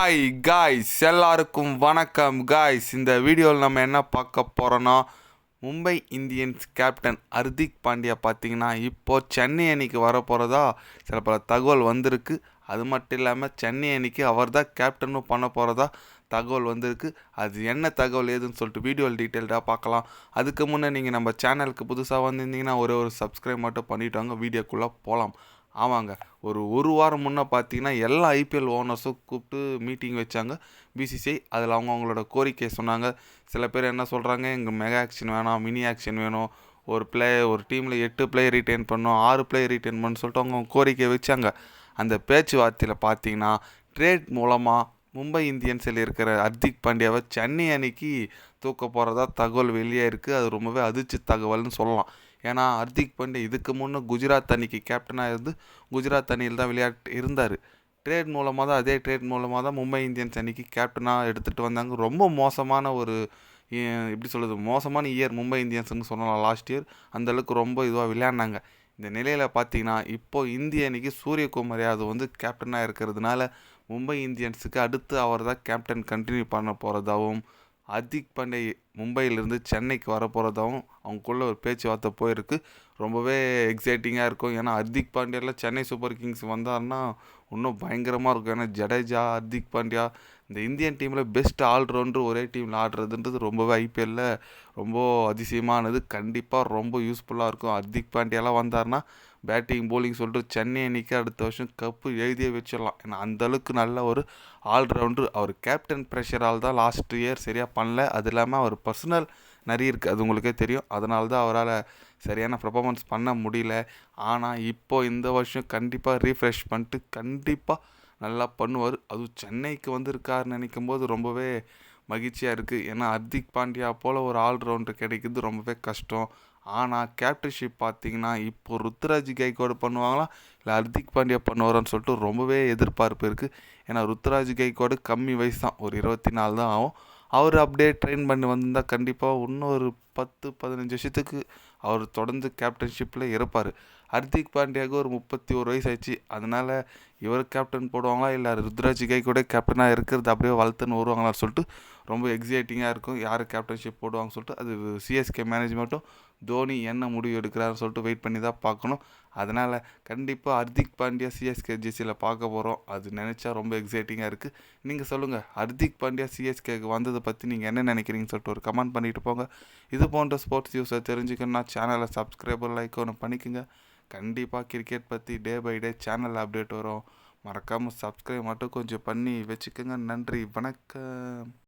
Hi guys எல்லாருக்கும் வணக்கம். Guys இந்த வீடியோவில் நம்ம என்ன பார்க்க போகிறோன்னா மும்பை இந்தியன்ஸ் கேப்டன் ஹர்திக் பாண்டியா பார்த்தீங்கன்னா இப்போது சென்னை அணிக்கு வர போகிறதா சில பல தகவல் வந்திருக்கு. அது மட்டும் இல்லாமல் சென்னை அணிக்கு அவர் தான் கேப்டனும் பண்ண போகிறதா தகவல் வந்திருக்கு. அது என்ன தகவல் ஏதுன்னு சொல்லிட்டு வீடியோவில் டீட்டெயில்டாக பார்க்கலாம். அதுக்கு முன்னே நீங்கள் நம்ம சேனலுக்கு புதுசாக வந்திருந்தீங்கன்னா ஒரே ஒரு சப்ஸ்கிரைப் மட்டும் பண்ணிவிட்டு வாங்க. வீடியோக்குள்ளே போகலாம் ஆமாங்க. ஒரு ஒரு வாரம் முன்னே பார்த்தீங்கன்னா எல்லா ஐபிஎல் ஓனர்ஸும் கூப்பிட்டு மீட்டிங் வச்சாங்க. பிசிசிஐ அதில் அவங்க அவங்களோட கோரிக்கை சொன்னாங்க. சில பேர் என்ன சொல்கிறாங்க எங்கள் மெகா ஆக்ஷன் வேணாம் மினி ஆக்ஷன் வேணும். ஒரு பிளே ஒரு டீமில் எட்டு பிளேயர் ரிட்டைன் பண்ணோம் ஆறு பிளேயர் ரிட்டைன் பண்ணு சொல்லிட்டு அவங்க கோரிக்கை வச்சாங்க. அந்த பேச்சுவார்த்தையில் பார்த்தீங்கன்னா ட்ரேட் மூலமாக மும்பை இந்தியன்ஸில் இருக்கிற ஹர்திக் பாண்டியாவை சென்னை அணிக்கு தூக்க போகிறதா தகவல் வெளியே இருக்குது அது ரொம்பவே அதிர்ச்சி தகவல்னு சொல்லலாம். ஏன்னா ஹர்திக் பாண்டே இதுக்கு முன்னே குஜராத் அணிக்கு கேப்டனாக இருந்து குஜராத் அணியில் தான் விளையாட்டு இருந்தார். ட்ரேட் மூலமாக தான் அதே ட்ரேட் மூலமாக தான் மும்பை இந்தியன்ஸ் அணிக்கு கேப்டனாக எடுத்துகிட்டு வந்தாங்க. ரொம்ப மோசமான ஒரு எப்படி சொல்கிறது மோசமான இயர் மும்பை இந்தியன்ஸ்னு சொல்லலாம். லாஸ்ட் இயர் அந்தளவுக்கு ரொம்ப இதுவாக விளையாடினாங்க இந்த நிலையில் பார்த்தீங்கன்னா இப்போது இந்திய அணிக்கு சூரியகுமார் யாதவ் வந்து கேப்டனாக இருக்கிறதுனால மும்பை இந்தியன்ஸுக்கு அடுத்து அவர் தான் கேப்டன் கண்டினியூ பண்ண போகிறதாகவும் ஹர்திக் பாண்டே மும்பையிலேருந்து சென்னைக்கு வரப்போகிறதாகவும் அவங்களுக்குள்ள ஒரு பேச்சுவார்த்தை போயிருக்கு. ரொம்பவே எக்ஸைட்டிங்காக இருக்கும். ஏன்னா ஹர்திக் பாண்டியாவில் சென்னை சூப்பர் கிங்ஸ் வந்தார்னா இன்னும் பயங்கரமாக இருக்கும். ஏன்னா ஜடேஜா ஹர்திக் பாண்டியா இந்த இந்தியன் டீமில் பெஸ்ட் ஆல்ரவுண்டர் ஒரே டீமில் ஆடுறதுன்றது ரொம்பவே ஐபிஎல்லில் ரொம்ப அதிசயமானது. கண்டிப்பாக ரொம்ப யூஸ்ஃபுல்லாக இருக்கும். ஹர்திக் பாண்டியாலாம் வந்தார்னா பேட்டிங் போலிங் சொல்லிட்டு சென்னை அணிக்கு அடுத்த வருஷம் கப்பு எழுதியே வச்சிடலாம். ஏன்னா அந்தளவுக்கு நல்ல ஒரு ஆல்ரவுண்டர் அவர் கேப்டன் ப்ரெஷரால் தான் லாஸ்ட் இயர் சரியாக பண்ணல. அது இல்லாமல் அவர் பர்சனல் நிறைய இருக்குது அது உங்களுக்கே தெரியும். அதனால தான் அவரால் சரியான பர்ஃபாமன்ஸ் பண்ண முடியல. ஆனால் இப்போது இந்த வருஷம் கண்டிப்பாக ரீஃப்ரெஷ் பண்ணிட்டு கண்டிப்பாக நல்லா பண்ணுவார். அதுவும் சென்னைக்கு வந்திருக்காருன்னு நினைக்கும் போது ரொம்பவே மகிழ்ச்சியாக இருக்குது ஏன்னா ஹர்திக் பாண்டியா போல் ஒரு ஆல்ரவுண்டர் கிடைக்கிறது ரொம்பவே கஷ்டம். ஆனால் கேப்டன்ஷிப் பார்த்தீங்கன்னா இப்போ ருத்ராஜ் கைகோடு பண்ணுவாங்களா? இல்லை ஹர்திக் பாண்டியா பண்ணுவாரான்னு சொல்லிட்டு ரொம்பவே எதிர்பார்ப்பு இருக்குது ஏன்னா ருத்ராஜ் கைகோடு கம்மி வயசு தான். ஒரு இருபத்தி நாலு தான் ஆகும். அவர் அப்படியே ட்ரெயின் பண்ணி வந்திருந்தால் கண்டிப்பாக இன்னொரு பத்து பதினஞ்சு வருஷத்துக்கு அவர் தொடர்ந்து கேப்டன்ஷிப்பில் இருப்பார். ஹர்திக் பாண்டியாவுக்கு ஒரு முப்பத்தி ஒரு வயசு ஆச்சு அதனால் இவர் கேப்டன் போடுவாங்களா இல்லை ருத்ராஜ் கை கூட கேப்டனாக இருக்கிறது அப்படியே வளர்த்துன்னு வருவாங்களான்னு சொல்லிட்டு ரொம்ப எக்ஸைட்டிங்காக இருக்கும். யார் கேப்டன்ஷிப் போடுவாங்கன்னு சொல்லிட்டு அது சிஎஸ்கே மேனேஜ்மெண்ட்டும் தோனி என்ன முடிவு எடுக்கிறாருன்னு சொல்லிட்டு வெயிட் பண்ணி தான் பார்க்கணும். அதனால் கண்டிப்பாக ஹர்திக் பாண்டியா சிஎஸ்கே ஜெர்சியில் பார்க்க போகிறோம் அது நினச்சா ரொம்ப எக்ஸைட்டிங்காக இருக்குது நீங்கள் சொல்லுங்கள் ஹர்திக் பாண்டியா சிஎஸ்கேக்கு வந்ததை பற்றி நீங்கள் என்ன நினைக்கிறீங்கன்னு சொல்லிட்டு ஒரு கமெண்ட் பண்ணிட்டு போங்க. இது போன்ற ஸ்போர்ட்ஸ் நியூஸை தெரிஞ்சுக்கணும்னா சேனலை சப்ஸ்கிரைபர் லைக் ஒன்று பண்ணிக்கோங்க. கண்டிப்பாக கிரிக்கெட் பற்றி day by day channel update வரும். மறக்காமல் சப்ஸ்கிரைப் மட்டும் கொஞ்சம் பண்ணி வச்சுக்கோங்க. நன்றி. வணக்கம்.